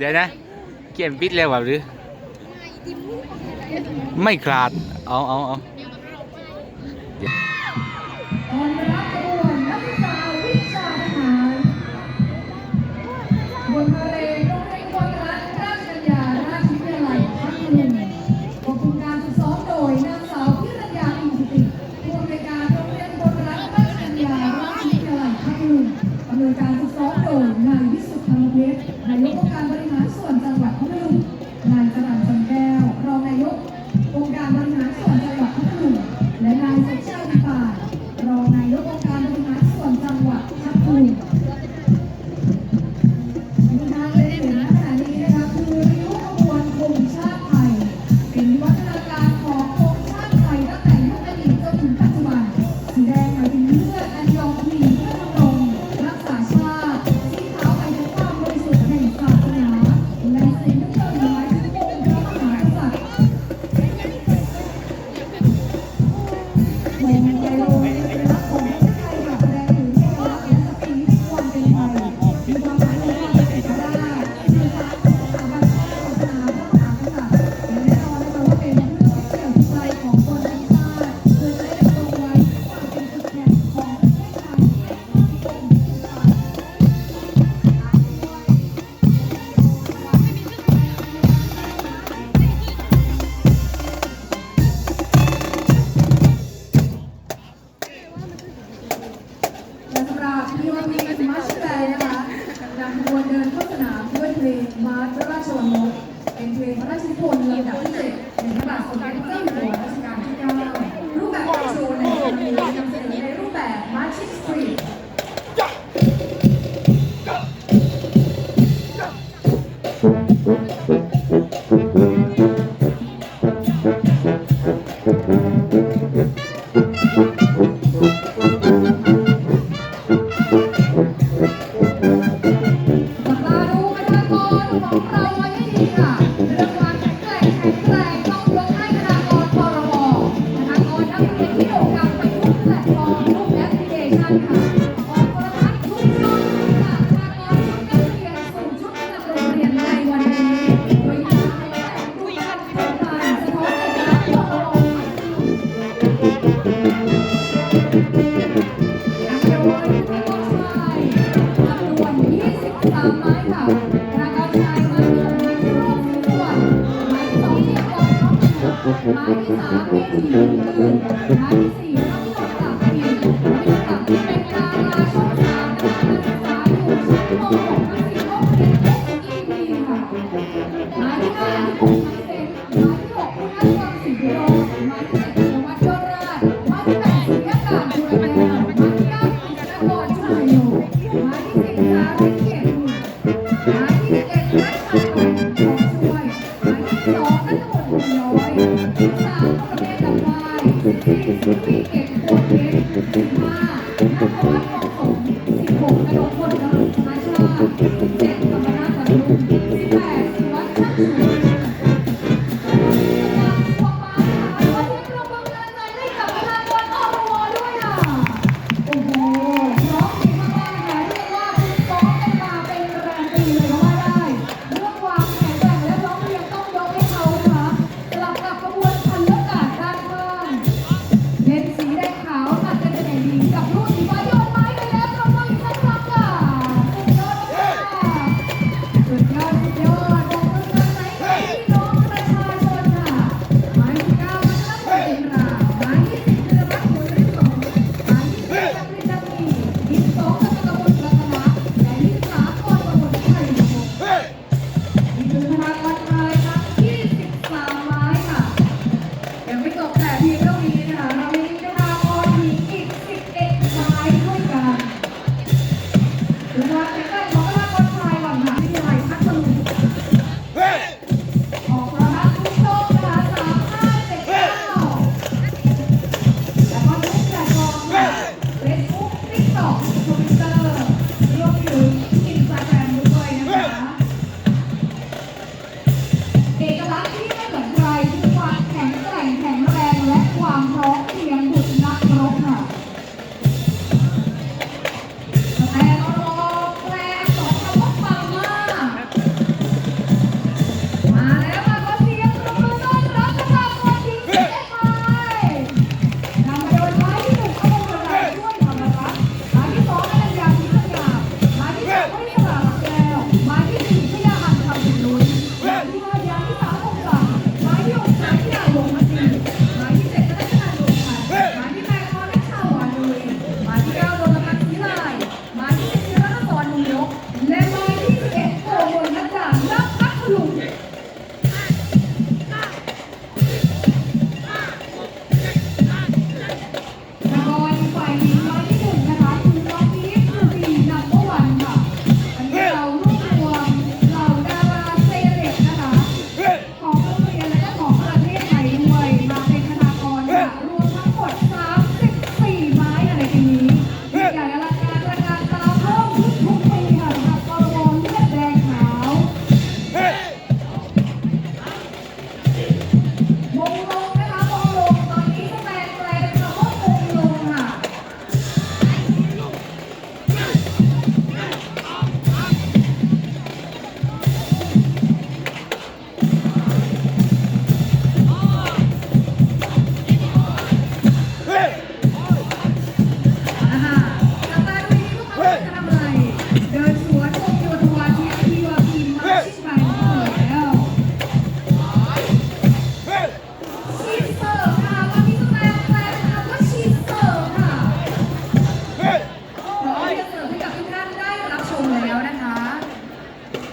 เดี๋ยวนะ เขียนปิดแล้วหรือ ไม่คลาด เอาเอาเอาการฝึกซ้อม Україну. Наразі фонд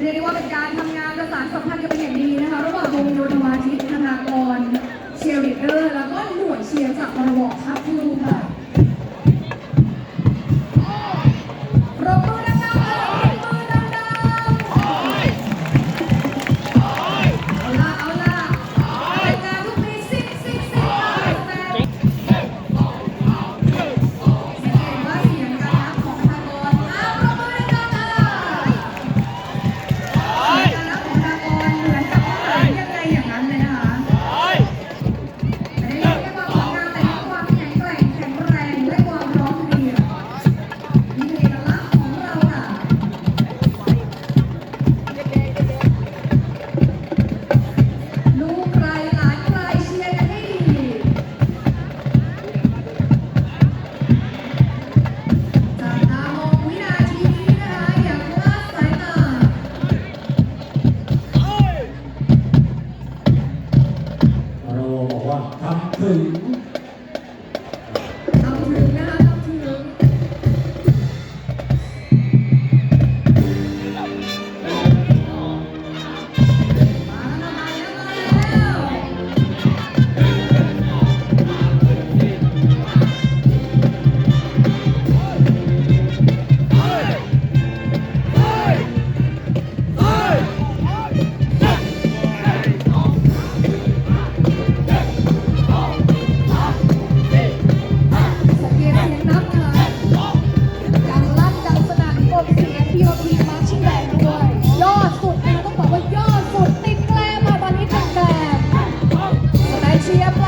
เรียกได้ว่าเป็นการทำงานประสานสัมพันธ์กันเป็นอย่างดีนะคะระหว่างวงโยธวาทิตธนากรเชียร์ลีดเดอร์ แล้วก็หน่วยเชียร์จากพรบทัพพลูค่ะ siya po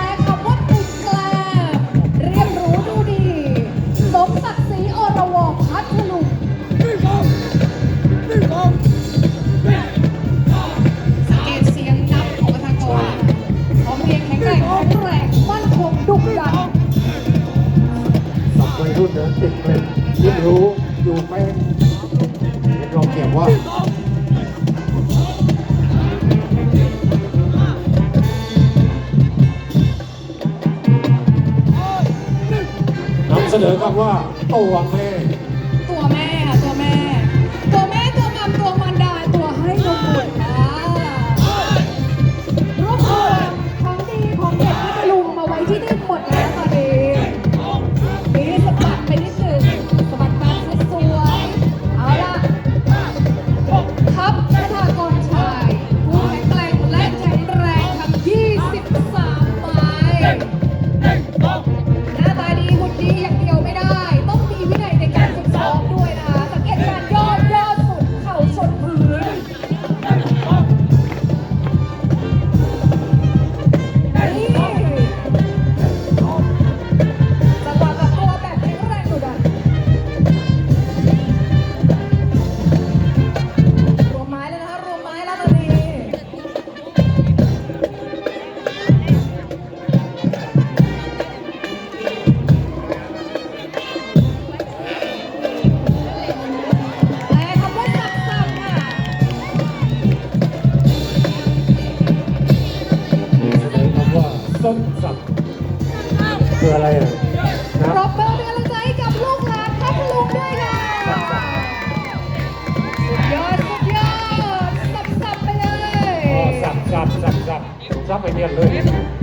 ไปเนี่ยเลย